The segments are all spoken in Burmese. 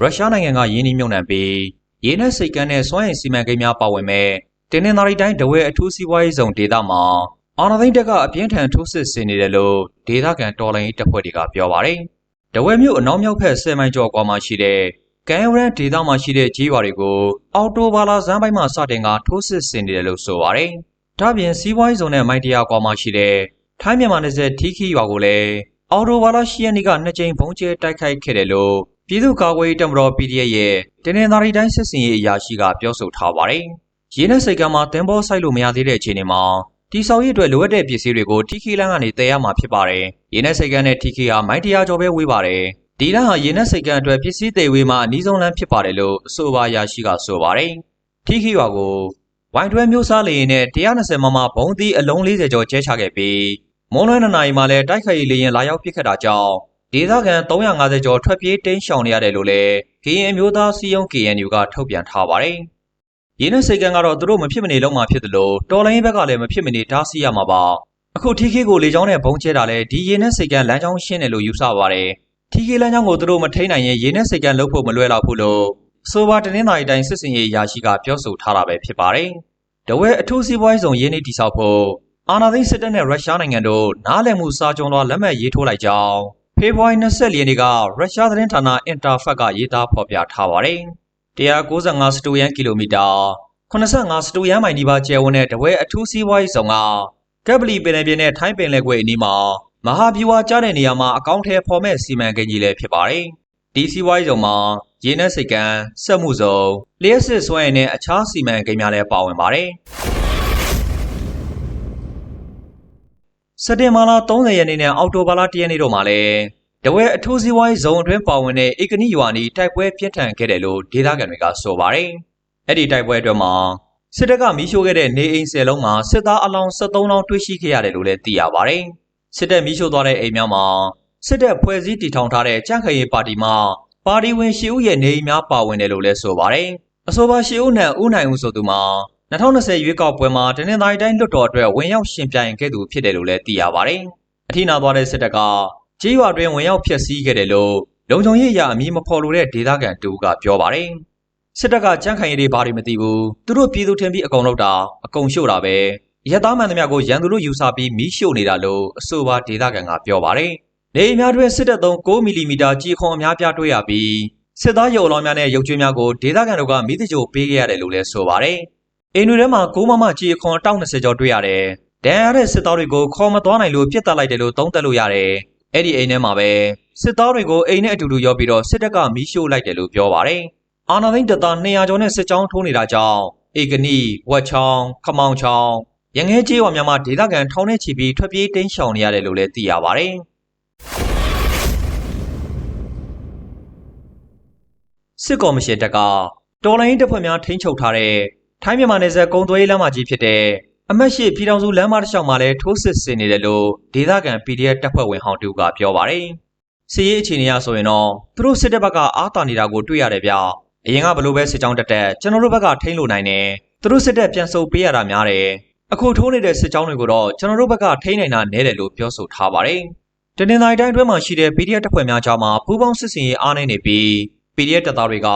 ရုရှားနိုင်ငံကယင်းနှိမ့်မြုံနှံပြီးရေနက်စိတ်ကမ်းနဲ့စွမ်းအင်စီမံကိန်းများပါဝင်မဲ့တင်းနှင်းသာရီတိုင်းဒဝဲအထူးစီးပွားရေးဇုံဒေသမှာအာဏာသိမ်းတပ်ကအပြင်းထန်ထိုးစစ်ဆင်နေတယ်လို့ဒေသခံတော်လှန်ရေးတပ်ဖွဲ့တွေကပြောပါတယ်။ဒဝဲမြို့အနောက်မြောက်ဘက်10မိုင်ကျော်ကွာမှာရှိတဲ့ကံရန်ဒေသမှာရှိတဲ့ကြီးရွာတွေကိုအော်တိုဘာလာဇန်ပိုင်းမှာစတင်ကထိုးစစ်ဆင်နေတယ်လို့ဆိုပါတယ်။ဒါ့ပြင်စီးပွားရေးဇုံနဲ့မိုင်တရာကွာမှာရှိတဲ့ထိုင်းမြန်မာနယ်စပ်ထီခီရွာကိုလည်းအော်တိုဘာလာရှိရနီကနှစ်ကြိမ်ဘုံကျဲတိုက်ခိုက်ခဲ့တယ်လို့ ပြည်သူ့ကာကွယ်ရေးတပ်မတော် PDF ရဲ့တင်းနှင်းသာရီတိုင်းစစ်စင်ရေးအရာရှိကပြောဆိုထားပါတယ်။ရင်းနဲ့စိတ်ကမ်းမှာတင်ပေါ်ဆိုင်လို့မရသေးတဲ့အခြေအနေမှာတီဆောက်ရေးအတွက်လိုအပ်တဲ့ပစ္စည်းတွေကိုထီခီလန်းကနေတည်ရမှာဖြစ်ပါတယ်။ရင်းနဲ့စိတ်ကမ်းနဲ့ထီခီဟာမိုင်တရာကျော်ပဲဝေးပါတယ်။ဒီလမ်းဟာရင်းနဲ့စိတ်ကမ်းအတွက်ပစ္စည်းတည်ဝေးမှာအနည်းဆုံးလမ်းဖြစ်ပါတယ်လို့အဆိုပါအရာရှိကဆိုပါတယ်။ထီခီရွာကိုဝိုင်တွဲမျိုးစားလေရင်နဲ့120မမဘုံသီးအလုံး40ကျော်ကျဲချခဲ့ပြီးမွန်လွဲနှစ်နာရီမှာလည်းတိုက်ခိုက်ရေးလေရင်လာရောက်ပစ်ခတ်တာကြောင့် ဒေသခံ350ကျော်ထွက်ပြေးတိမ်းရှောင်နေရတယ်လို့လည်းကရင်အမျိုးသားစီယုံ KNU ကထုတ်ပြန်ထားပါတယ်။ရင်းနဲ့စိတ်ကန်းကတော့သူတို့မဖြစ်မနေလုံးမှာဖြစ်တယ်လို့တော်လိုင်းဘက်ကလည်းမဖြစ်မနေတားဆီးရမှာပါ။အခုထီခေကိုလေကြောင်းနဲ့ဘုံကျဲတာလဲဒီရင်းနဲ့စိတ်ကန်းလမ်းကြောင်းရှင်းတယ်လို့ယူဆပါတယ်။ထီခေလမ်းကြောင်းကိုသူတို့မထိန်နိုင်ရင်ရင်းနဲ့စိတ်ကန်းလှုပ်ဖို့မလွယ်တော့ဘူးလို့ဆိုပါတနင်္သာရီတိုင်းစစ်စင်ရေးရာရှိကပြောဆိုထားတာပဲဖြစ်ပါတယ်။တဝဲအထူးစီးပွားရေးဆောင်ရင်းနှီးတိစောက်ဖို့အာနာသိန်းစစ်တပ်နဲ့ရုရှားနိုင်ငံတို့နားလည်မှုစာချုပ်တော်လက်မှတ်ရေးထိုးလိုက်ကြောင်း ဖေဖော်ဝါရီ24ရက်နေ့ကရုရှားသတင်းဌာနအင်တာဖက်ကရေးသားဖော်ပြထားပါတယ်။195စတူယန်ကီလိုမီတာ85စတူယန်မိုင်ဒီပါကျယ်ဝန်းတဲ့တဝဲအထူးစီးပွားရေးဆောင်ကကပ်ပလီပင်လယ်ပြင်နဲ့ထိုင်းပင်လယ်ကွေ့အနီးမှာမဟာဗျူဟာကြားတဲ့နေရာမှာအကောင့်ထဲဖော်မဲ့စီမံကိန်းကြီးလည်းဖြစ်ပါတယ်။ဒီစီးပွားရေးဆောင်မှာရေနက်စိတ်ကမ်းစက်မှုစုံလျှက်စစ်စွမ်းအင်နဲ့အခြားစီမံကိန်းများလည်းပါဝင်ပါတယ်။ စက်တင်ဘာလ30ရက်နေ့နဲ့အောက်တိုဘာလ1ရက်နေ့တို့မှာလည်းတဝဲအထူးစီးပွားရေးဇုံအတွင်းပါဝင်တဲ့ဧကနိရွာနီတိုက်ပွဲပြင်းထန်ခဲ့တယ်လို့ဒေသခံတွေကဆိုပါတယ်။အဲ့ဒီတိုက်ပွဲအတွင်းမှာစစ်တပ်ကမီးရှို့ခဲ့တဲ့နေအိမ်၁၀လုံးမှာစစ်သားအလောင်း73လောင်းတွေ့ရှိခဲ့ရတယ်လို့လည်းသိရပါတယ်။စစ်တပ်မီးရှို့သွားတဲ့အိမ်များမှာစစ်တပ်ဖွဲ့စည်းတည်ထောင်ထားတဲ့ကြံ့ခိုင်ရေးပါတီမှပါတီဝင်ရှီဦးရဲ့နေအိမ်များပါဝင်တယ်လို့လည်းဆိုပါတယ်။အဆိုပါရှီဦးနဲ့ဦးနိုင်ဦးဆိုသူမှာ 2020ရွေးကောက်ပွဲမှာတနင်္သာရီတိုင်းလွှတ်တော်အတွက်ဝင်ရောက်ရှင်ပြိုင်ခဲ့သူဖြစ်တယ်လို့လည်းသိရပါတယ်။အထိနာသွားတဲ့စစ်တပ်ကကြေးရွာတွင်ဝင်ရောက်ဖျက်ဆီးခဲ့တယ်လို့လုံခြုံရေးအရာအမည်မဖော်လိုတဲ့ဒေသခံတူကပြောပါတယ်။စစ်တပ်ကကြမ်းခိုင်ရေးတွေဘာတွေမသိဘူး။သူတို့ပြည်သူထင်ပြီးအကုန်လုပ်တာအကုန်ရှို့တာပဲ။ရက်သားမှန်သမျှကိုရန်သူတို့ယူဆပြီးမီးရှို့နေတာလို့အဆိုပါဒေသခံကပြောပါတယ်။နေအများတွင်စစ်တပ်သုံး6မီလီမီတာကြီးခွန်အများပြားတွေ့ရပြီးစစ်သားရုပ်အလောင်းများနဲ့ရုပ်ကြွေးများကိုဒေသခံတို့ကမိသကြိုပေးခဲ့ရတယ်လို့လည်းဆိုပါတယ်။ အင်းတွေထဲမှာ6မမကြီးခွန်အတောက်20ကျော်တွေ့ရတယ်။ဒဏ်ရာရတဲ့စစ်သားတွေကိုခေါ်မသွားနိုင်လို့ပြစ်တက်လိုက်တယ်လို့သုံးသပ်လို့ရတယ်။အဲ့ဒီအိမ်ထဲမှာပဲစစ်သားတွေကိုအိမ်နဲ့အတူတူရောက်ပြီးတော့စစ်တပ်ကမီးရှို့လိုက်တယ်လို့ပြောပါတယ်။အာနာသိန်းတပ်သား200ကျော်နဲ့စစ်ကြောင်းထိုးနေတာကြောင့်ဧကနီဝက်ချောင်းခမောင်ချောင်းရငဲကျေးရွာများမှာဒေသခံထောင်ထဲချီပြီးထွက်ပြေးတိမ်းရှောင်နေရတယ်လို့လည်းသိရပါတယ်။စစ်ကော်မရှင်တပ်ကတော်လိုင်းတပ်ဖွဲ့များထိန်းချုပ်ထားတဲ့ ထိုင်းမြန်မာနယ်စပ်ကုန်းသွေးလမ်းမကြီးဖြစ်တဲ့အမတ်ရှိပြည်တော်စုလမ်းမတစ်လျှောက်မှာလည်းထိုးစစ်ဆင်နေတယ်လို့ဒေသခံ PDF တပ်ဖွဲ့ဝင်ဟောင်းတူကပြောပါတယ်။စီရေးအခြေအနေအရဆိုရင်တော့သူတို့စစ်တပ်ဘက်ကအားတာနေတာကိုတွေ့ရတယ်ဗျ။အရင်ကဘလို့ပဲစစ်ကြောင်းတက်တက်ကျွန်တော်တို့ဘက်ကထိန်းလို့နိုင်တယ်။သူတို့စစ်တပ်ပြန်ဆုပ်ပေးရတာများတယ်။အခုထိုးနေတဲ့စစ်ကြောင်းတွေကိုတော့ကျွန်တော်တို့ဘက်ကထိန်းနိုင်တာနည်းတယ်လို့ပြောဆိုထားပါတယ်။တနင်္သာရီတိုင်းအတွင်းမှာရှိတဲ့ PDF တပ်ဖွဲ့များကြားမှာပူးပေါင်းစစ်စင်ရေးအားနည်းနေပြီး PDF တပ်သားတွေက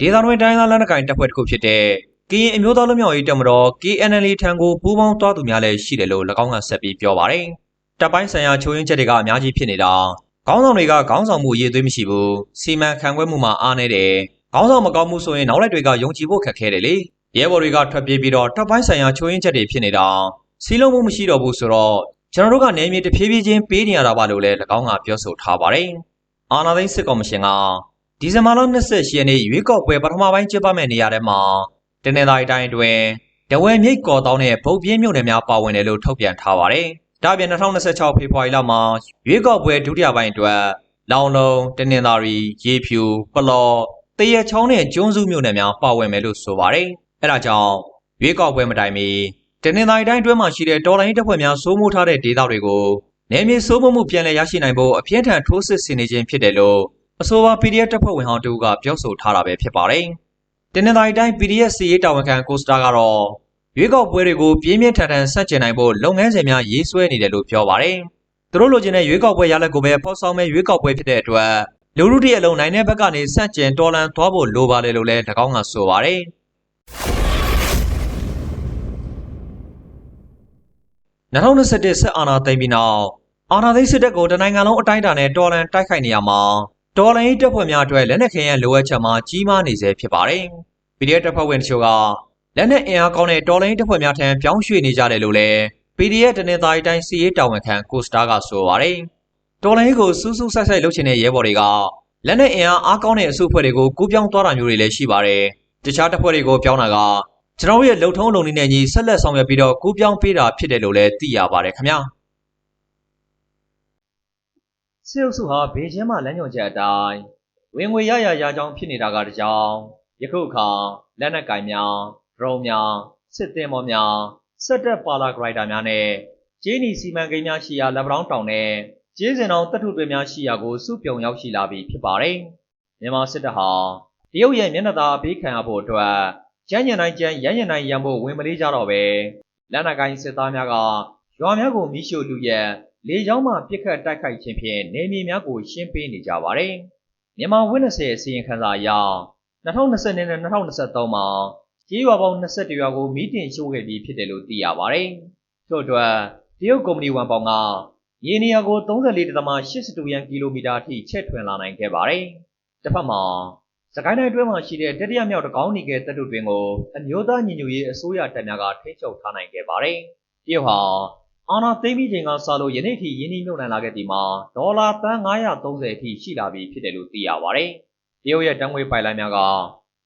ဒေသတွင်းတိုင်းသားလက်နက်ကိုင်တပ်ဖွဲ့တစ်ခုဖြစ်တဲ့ ကရင်အမျိုးသားလူမျိုးရေးတပ်မတော် KNL ထံကိုပူးပေါင်းသွားသူများလည်းရှိတယ်လို့၎င်းကဆက်ပြီးပြောပါတယ်။တပ်ပိုင်းဆိုင်ရာချိုးယွင်းချက်တွေကအများကြီးဖြစ်နေတာခေါင်းဆောင်တွေကခေါင်းဆောင်မှုအရေးသွေးမရှိဘူးစီမံခန့်ခွဲမှုမှာအားနည်းတယ်ခေါင်းဆောင်မကောင်းမှုဆိုရင်နောက်လိုက်တွေကယုံကြည်ဖို့ခက်ခဲတယ်လေရဲဘော်တွေကထွက်ပြေးပြီးတော့တပ်ပိုင်းဆိုင်ရာချိုးယွင်းချက်တွေဖြစ်နေတာစီးလုံးမှုမရှိတော့ဘူးဆိုတော့ကျွန်တော်တို့ကနေမြေတဖြည်းဖြည်းချင်းပေးနေရတာပါလို့လည်း၎င်းကပြောဆိုထားပါတယ်။အာနာသိန်းစစ်ကော်မရှင်ကဒီဇင်ဘာလ28ရက်နေ့ရွေးကောက်ပွဲပထမပိုင်းကျင်းပမယ့်နေရာထဲမှာ တနင်္သာရီတိုင်းအတွင်းတဝဲမြိတ်ကော်တောင်းနဲ့ဗုတ်ပြင်းမြို့နယ်များပါဝင်တယ်လို့ထုတ်ပြန်ထားပါတယ်။ဒါ့အပြင်2026ဖေဖော်ဝါရီလမှာရွေးကောက်ပွဲဒုတိယပိုင်းအတွက်လောင်လုံးတနင်္သာရီရေဖြူပလော်တရချောင်းနဲ့ကျွန်းစုမြို့နယ်များပါဝင်မယ်လို့ဆိုပါတယ်။အဲဒါကြောင့်ရွေးကောက်ပွဲမတိုင်မီတနင်္သာရီတိုင်းအတွင်းမှာရှိတဲ့တော်လိုင်းတပ်ဖွဲ့များစိုးမိုးထားတဲ့ဒေသတွေကိုနယ်မြေစိုးမိုးမှုပြန်လည်ရရှိနိုင်ဖို့အပြင်းထန်ထိုးစစ်ဆင်နေခြင်းဖြစ်တယ်လို့အဆိုပါ PDF တပ်ဖွဲ့ဝင်ဟောင်းတူကပြောဆိုထားတာပဲဖြစ်ပါတယ်။ တနင်္သာရီတိုင်း PDF စီရေးတာဝန်ခံကိုစတာကတော့ရွေးကောက်ပွဲတွေကိုပြင်းပြင်းထန်ထန်ဆက်ကျင်နိုင်ဖို့လုပ်ငန်းစဉ်များရေးဆွဲနေတယ်လို့ပြောပါတယ်။သူတို့လိုချင်တဲ့ရွေးကောက်ပွဲရလဒ်ကိုပဲဖော်ဆောင်မဲ့ရွေးကောက်ပွဲဖြစ်တဲ့အတွက်လူလူတရက်လုံးနိုင်တဲ့ဘက်ကနေစန့်ကျင်တော်လန်သွားဖို့လိုပါလေလို့လည်း၎င်းကဆိုပါတယ်2021ဆက်အာဏာသိမ်းပြီးနောက်အာဏာသိမ်းစစ်တပ်ကိုတနိုင်ငံလုံးအတိုင်းအတာနဲ့တော်လန်တိုက်ခိုက်နေရမှာ တော်လန်ရေးတပ်ဖွဲ့များအတွက်လက်နက်ခဲယမ်းလိုအပ်ချက်မှာကြီးမားနေစေဖြစ်ပါတယ်။ PDF တပ်ဖွဲ့ဝင်တချို့ကလက်နက်အင်အားကောင်းတဲ့တော်လိုင်းတပ်ဖွဲ့များထံပြောင်းရွှေ့နေကြတယ်လို့လည်း PDF တနင်္သာရီတိုင်းစီရေးတာဝန်ခံကိုစတာကဆိုပါတယ်။တော်လိုင်းကိုစူးစူးဆိုက်ဆိုက်လုပ်ချင်တဲ့ရဲဘော်တွေကလက်နက်အင်အားအားကောင်းတဲ့အစုအဖွဲ့တွေကိုကူးပြောင်းသွားတာမျိုးတွေလည်းရှိပါတယ်။တခြားတပ်ဖွဲ့တွေကိုပြောင်းတာကကျွန်တော်တို့ရဲ့လုံထုံးလုံနည်းနဲ့ညီဆက်လက်ဆောင်ရွက်ပြီးတော့ကူးပြောင်းပေးတာဖြစ်တယ်လို့လည်းသိရပါတယ်ခင်ဗျာ။ စေအုပ်စုဟာဘေကျင်းမှာလမ်းညွှန်ချက်အတိုင်းဝင်ငွေရရရကြောင်းဖြစ်နေတာကတကြောင်ယခုအခါလက်နက်ကင်များဒရုန်းများစစ်သင်္ဘောများစက်တက်ပါလာဂရိုက်တာများနဲ့ဂျင်းနီစီမံကိန်းများရှိရာလက်ပတောင်းတောင်နဲ့ကျေးစင်တော်တပ်ထုတွေများရှိရာကိုစုပြုံရောက်ရှိလာပြီဖြစ်ပါတယ်။မြန်မာစစ်တပ်ဟာတရုတ်ရဲ့မျက်နှာသာအပေးခံရဖို့အတွက်ကျန်းညံတိုင်းကျန်းရမ်းညံတိုင်းရံဖို့ဝင်မလေးကြတော့ပဲလက်နက်ကိုင်းစစ်သားများကရွာများကိုမိရှို့လူရက် လေကြောင်းမှပြစ်ခတ်တိုက်ခိုက်ခြင်းဖြင့်နေမြေများကိုရှင်းပေးနေကြပါတယ်။မြန်မာဝင်း20အစီရင်ခံစာအရ2020နဲ့2023မှာကြေးရွာပေါင်း21ရွာကိုမီးတင်ရှို့ခဲ့ပြီးဖြစ်တယ်လို့သိရပါတယ်။ထို့အတွက်တရုတ်ကုမ္ပဏီဝန်ပေါင်ကရေနေရာကို34.82ရန်ကီလိုမီတာအထိချဲ့ထွင်လာနိုင်ခဲ့ပါတယ်။တစ်ဖက်မှာစကိုင်းတိုင်းအတွင်းမှာရှိတဲ့တတိယမြောက်တကောင်းနီကဲတပ်တို့တွင်ကိုအမျိုးသားညီညွတ်ရေးအစိုးရတပ်များကထိန်းချုပ်ထားနိုင်ခဲ့ပါတယ်။တရုတ်ဟာ အာနာသိမ်းပြီးချိန်ကစလို့ယနေ့ထိရင်းနှီးမြှုပ်နှံလာခဲ့သည်မှာဒေါ်လာသန်း930အထိရှိလာပြီဖြစ်တယ်လို့သိရပါတယ်။တရုတ်ရဲ့တံငွေပိုက်လိုင်းများက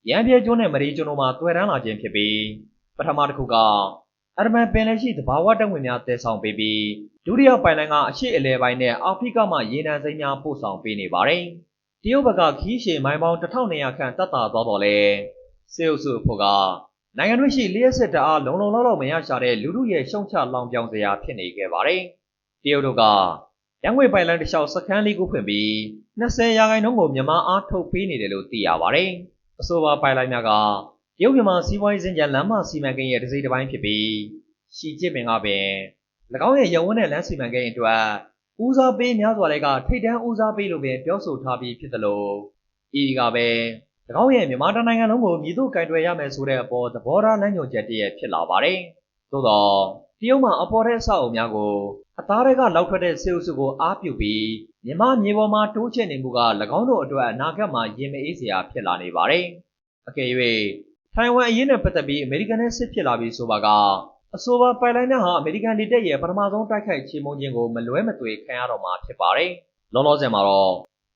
ရန်ပြဲကျွန်းနဲ့မရီကျွန်းတို့မှာတွေ့ရန်လာခြင်းဖြစ်ပြီးပထမတစ်ခုကအရမန်ပင်လယ်ရှိသဘာဝတက်ဝင်များတည်ဆောင်ပေးပြီးဒုတိယပိုင်လိုင်းကအရှိအလဲပိုင်းနဲ့အာဖရိကမှရေနံစိမ်းများပို့ဆောင်ပေးနေပါတယ်။တရုတ်ဘက်ကခီးရှည်မိုင်ပေါင်း1200ခန့်တက်တာသွားတော့လဲစေအုပ်စုဖို့က နိုင်ငံတွင်းရှိလျှက်စစ်တအားလုံလုံလောက်လောက်မရရှာတဲ့လူလူရဲ့ရှုံချလောင်ပြောင်စရာဖြစ်နေခဲ့ပါတယ်။တရုတ်တို့ကရန်ငွေပိုင်လိုင်းတစ်လျှောက်စခန်းလေးကိုဖွင့်ပြီး20ရာခိုင်နှုန်းကိုမြန်မာအားထုတ်ပေးနေတယ်လို့သိရပါတယ်။အဆိုပါပိုင်လိုင်းများကရုပ်မြန်မာစီးပွားရေးစင်ကြံလမ်းမစီမံကိန်းရဲ့တစ်စိတ်တစ်ပိုင်းဖြစ်ပြီးရှီကျစ်ပင်ကပင်၎င်းရဲ့ရုံဝန်းတဲ့လမ်းစီမံကိန်းအတွက်ဦးစားပေးများစွာတွေကထိတ်တန်းဦးစားပေးလို့ပင်ပြောဆိုထားပြီးဖြစ်သလိုဤကပဲ၎င်း ရဲ့မြန်မာတိုင်းနိုင်ငံလုံးကိုမြည်သို့ကင်တွယ်ရမယ်ဆိုတဲ့အပေါ်သဘောထားလမ်းညွှန်ချက်တည်းဖြစ်လာပါတယ်။သို့တော့တရုတ်မှအပေါ်တဲ့အဆောက်အအုံများကိုအသားတွေကလောက်ထွက်တဲ့စေအုပ်စုကိုအားပြုပြီးမြန်မာမြေပေါ်မှာတိုးချဲ့နေမှုက၎င်းတို့အတွက်အနာဂတ်မှာရင်မအေးစရာဖြစ်လာနေပါတယ်။အကယ်၍ထိုင်ဝမ်အရေးနဲ့ပတ်သက်ပြီးအမေရိကန်နဲ့စစ်ဖြစ်လာပြီးဆိုပါကအဆိုပါပိုင်လိုင်းများဟာအမေရိကန်လေတပ်ရဲ့ပထမဆုံးတိုက်ခိုက်ချေမှုန်းခြင်းကိုမလွဲမသွေခံရတော့မှာဖြစ်ပါတယ်။လောလောဆယ်မှာတော့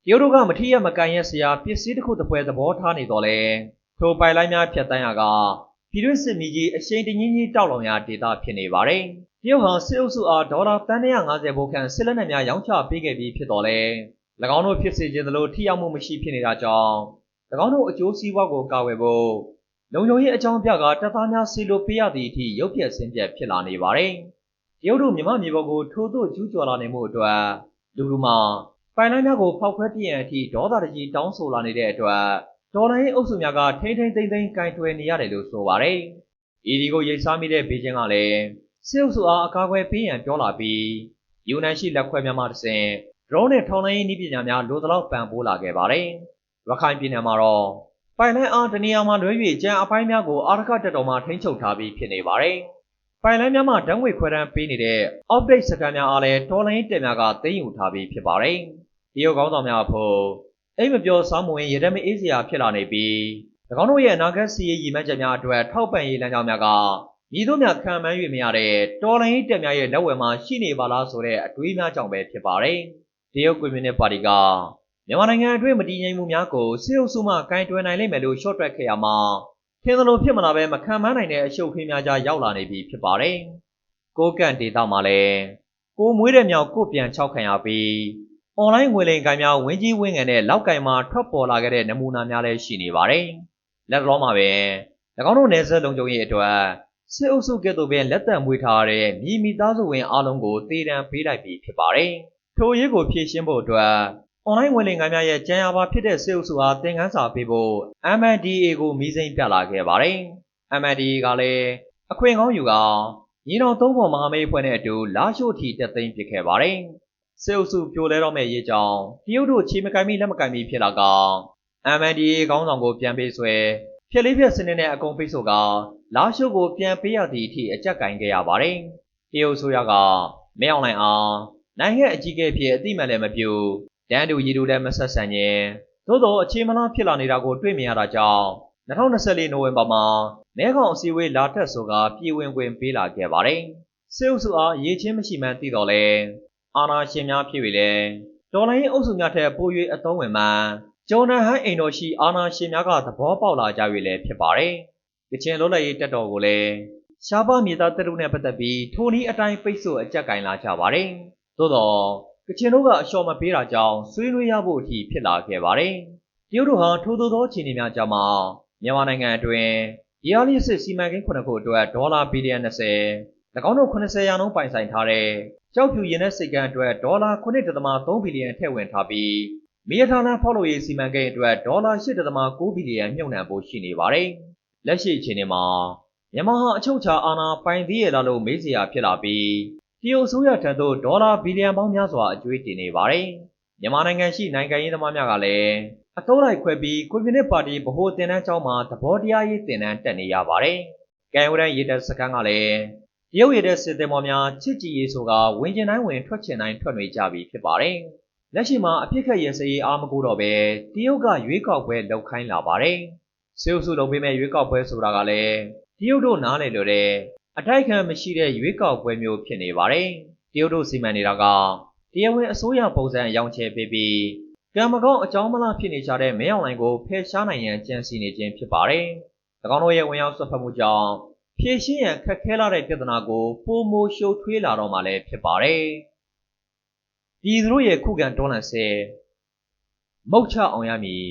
တရုတ်တို့ကမထီရမကန်ရဲ့ဆရာပစ္စည်းတစ်ခုတစ်ပွဲသဘောထားနေတော့လဲထိုပိုင်လိုင်းများဖြတ်တန်းရကပြည်တွင်းစစ်မီကြီးအရှိန်တကြီးကြီးတောက်လောင်ရာဒေတာဖြစ်နေပါတယ်။တရုတ်ဟာစစ်အုပ်စုအားဒေါ်လာတန်း150ဘိုးခန့်စစ်လက်နက်များရောင်းချပေးခဲ့ပြီးဖြစ်တော်လဲ၎င်းတို့ဖြစ်စေခြင်းသလိုထိရောက်မှုမရှိဖြစ်နေတာကြောင့်၎င်းတို့အကျိုးစီးပွားကိုကာဝယ်ဖို့လုံခြုံရေးအကြောင်းပြကတပ်သားများစီလိုပေးရသည့်အထိရုပ်ပြက်ဆင်းပြက်ဖြစ်လာနေပါတယ်။တရုတ်တို့မြမမြေပေါ်ကိုထိုးသို့ကျူးကျော်လာနေမှုအတွက်လူလူမှာ ပိုင်လိုင်းများကိုဖောက်ခွဲပြည့်ရန်အထိဒေါသတကြီးတောင်းဆိုလာနေတဲ့အတွက်ဒေါ်လာရေးအုပ်စုများကထိမ့်ထိမ့်သိမ့်သိမ့်ကင်တွယ်နေရတယ်လို့ဆိုပါတယ်။ဤဒီကိုရိတ်စားမိတဲ့ဘေကျင်းကလည်းစစ်အုပ်စုအားအကာအကွယ်ပေးရန်ပြောလာပြီးယူနန်ရှိလက်ခွဲများမှတစ်ဆင့်ဒရုန်းနဲ့ထောင်လိုင်းရေးနည်းပညာများလိုသလောက်ပံ့ပိုးလာခဲ့ပါတယ်။ရခိုင်ပြည်နယ်မှာတော့ပိုင်လိုင်းအားတနေရာမှာလွဲ၍ကြံအပိုင်းများကိုအာရခတက်တော်မှထိန်းချုပ်ထားပြီးဖြစ်နေပါတယ်။ပိုင်လိုင်းများမှာဓာတ်ငွေခွဲတမ်းပေးနေတဲ့ update စကန်များအားလည်းတော်လိုင်းတက်များကသိမ်းယူထားပြီးဖြစ်ပါတယ်။ ဒီရောကောင်းဆောင်များအဖို့အိမ်မပြောစောင်းမဝင်ရတဲ့မအေးစရာဖြစ်လာနေပြီး၎င်းတို့ရဲ့အနာဂတ်စီးရေးရည်မှန်းချက်များအတွက်ထောက်ပံ့ရေးလမ်းကြောင်းများကမြည်တို့များခံမှန်း၍မရတဲ့တော်လိုင်းတက်များရဲ့လက်ဝယ်မှာရှိနေပါလားဆိုတဲ့အတွေးများကြောင့်ပဲဖြစ်ပါတယ်။တရုတ်ကွန်မြူနစ်ပါတီကမြန်မာနိုင်ငံအတွင်းမတည်ငြိမ်မှုများကိုစစ်အုပ်စုမှကင်တွယ်နိုင်လိမ့်မယ်လို့ရှော့တွက်ခဲ့ရမှာထင်သလိုဖြစ်မလာဘဲမခံမနိုင်တဲ့အရှုပ်ခင်းများကြားရောက်လာနေပြီဖြစ်ပါတယ်။ကိုကန့်ဒေတာမှာလည်းကိုမွေးတဲ့မြောက်ကိုပြန်ချောက်ခံရပြီး အွန်လိုင်းငွေလိမ်ကိုင်များဝင်းကြီးဝင်းငယ်နဲ့လောက်ကင်မှာထွက်ပေါ်လာခဲ့တဲ့နမူနာများလည်းရှိနေပါတယ်။လက်တော်မှာပဲ၎င်းတို့နယ်စပ်လုံခြုံရေးအတွက်စစ်အုပ်စုကဲ့သို့ပင်လက်သက်မွေးထားတဲ့မြည်မိသားစုဝင်အားလုံးကိုတည်တံပေးလိုက်ပြီးဖြစ်ပါတယ်။ထိုရေးကိုဖြည့်ရှင်းဖို့အတွက်အွန်လိုင်းဝင်လင်ကများရဲ့ကြံရပါဖြစ်တဲ့စေအုပ်စုအားသင်ခန်းစာပေးဖို့ MNDAA ကိုမီးစိမ်းပြလာခဲ့ပါတယ်။ MNDAA ကလည်းအခွင့်ကောင်းယူကညီတော်သုံးပေါ်မဟာမိတ်အဖွဲ့နဲ့အတူလာရှို့ထီတက်သိမ်းပစ်ခဲ့ပါတယ် စေအုပ်စုပြိုလဲတော့မဲ့ရေးကြောင်းတရုတ်တို့ချေမကင်မီလက်မကင်မီဖြစ်လာက MNDAA ခေါင်းဆောင်ကိုပြန်ပေးဆွဲဖြက်လေးဖြက်စနစ်နဲ့အကုန်ပိတ်ဆို့ကလာရှိုးကိုပြန်ပေးရသည့်အထိအကြက်ကင်ခဲ့ရပါတယ်။တရုတ်ဆိုရကမဲအောင်နိုင်အောင်နိုင်ငံအကြီးအကဲဖြစ်အတိမတ်လည်းမပြုတန်းတူရည်တူလည်းမဆက်ဆံခြင်းသို့သောအခြေမလားဖြစ်လာနေတာကိုတွေ့မြင်ရတာကြောင့်2024နိုဝင်ဘာမှာမဲခေါင်အစည်းအဝေးလာတက်ဆိုကပြည်ဝင်ခွင့်ပေးလာခဲ့ပါတယ်။စေအုပ်စုအားရေးချင်းမရှိမှန်းသိတော့လဲ အာနာရှင်များဖြစ်၍လဲတော်လိုင်းအုပ်စုများထက်ပို၍အသုံးဝင်မှန်းကျော်နဟန်အိမ်တော်ရှိအာနာရှင်များကသဘောပေါက်လာကြ၍လည်းဖြစ်ပါတယ်။ကချင်လွတ်လပ်ရေးတက်တော်ကိုလည်းရှားပါမြေသားတပ်တို့နဲ့ပတ်သက်ပြီးထိုနည်းအတိုင်းပိတ်ဆို့အကြက်ကင်လာကြပါတယ်။သို့တော့ကချင်တို့ကအလျှော်မပေးတာကြောင့်ဆွေးနွေးရဖို့အထိဖြစ်လာခဲ့ပါတယ်။တရုတ်တို့ဟာထိုးထိုးသောအခြေအနေများကြောင့်မြန်မာနိုင်ငံအတွင်းရီယာလီစစ်စီမံကိန်းခုနှစ်ခုအတွက်ဒေါ်လာဘီလီယံ20၎ င်းတို့80ရာနှုန်းပိုင်ဆိုင်ထားတဲ့ကြောက်ဖြူရင်တဲ့စိတ်ကမ်းအတွက်ဒေါ်လာ9.3ဘီလီယံထည့်ဝင်ထားပြီးမြေထာဏဖောက်လို့ရေးစီမံကိန်းအတွက်ဒေါ်လာ8.9ဘီလီယံမြုပ်နှံဖို့ရှိနေပါတယ်။လက်ရှိအခြေအနေမှာမြန်မာဟာအချုပ်ချာအာဏာပိုင်သေးရလားလို့မေးစရာဖြစ်လာပြီးတရုတ်ဆိုရထံသို့ဒေါ်လာဘီလီယံပေါင်းများစွာအကျွေးတင်နေပါတယ်။မြန်မာနိုင်ငံရှိနိုင်ငံရေးသမားများကလည်းအတိုးလိုက်ခွဲပြီးကွန်မြူနစ်ပါတီဗဟိုတင်နန်းကျောင်းမှာသဘောတရားရေးတင်နန်းတက်နေရပါတယ်။ကံဝရန်ရေးတက်စခန်းကလည်းတ ရုတ်ရတဲ့စစ်သည်မော်များချစ်ကြည်ရေးဆိုကဝင်ကျင်တိုင်းဝင်ထွက်ချင်တိုင်းထွက်နေကြပြီဖြစ်ပါတယ်။လက်ရှိမှာအပြစ်ခတ်ရစရေးအားမကူတော့ပဲတရုတ်ကရွေးကောက်ပွဲလုပ်ခိုင်းလာပါတယ်။စေအုပ်စုလုပ်ပေးမဲ့ရွေးကောက်ပွဲဆိုတာကလည်းတရုတ်တို့နားလည်လို့တဲ့အတိုက်ခံမရှိတဲ့ရွေးကောက်ပွဲမျိုးဖြစ်နေပါတယ်။တရုတ်တို့စီမံနေတာကတရားဝင်အစိုးရပုံစံရောင်းချယ်ပေးပြီးကံမကောင်းအကြောင်းမလားဖြစ်နေကြတဲ့မဲအောင်လိုင်ကိုဖယ်ရှားနိုင်ရန်ကြံစည်နေခြင်းဖြစ်ပါတယ်။၎င်းတို့ရဲ့ဝင်ရောက်ဆွတ်ဖက်မှုကြောင့် ဖြည့်ရှင်းရန်ခက်ခဲလာတဲ့ပြဿနာကိုပိုမိုရှုပ်ထွေးလာတော့မှလည်းဖြစ်ပါတယ်။ပြည်သူတို့ရဲ့ခုခံတော်လှန်ဆဲမုတ်ချအောင်ရမည်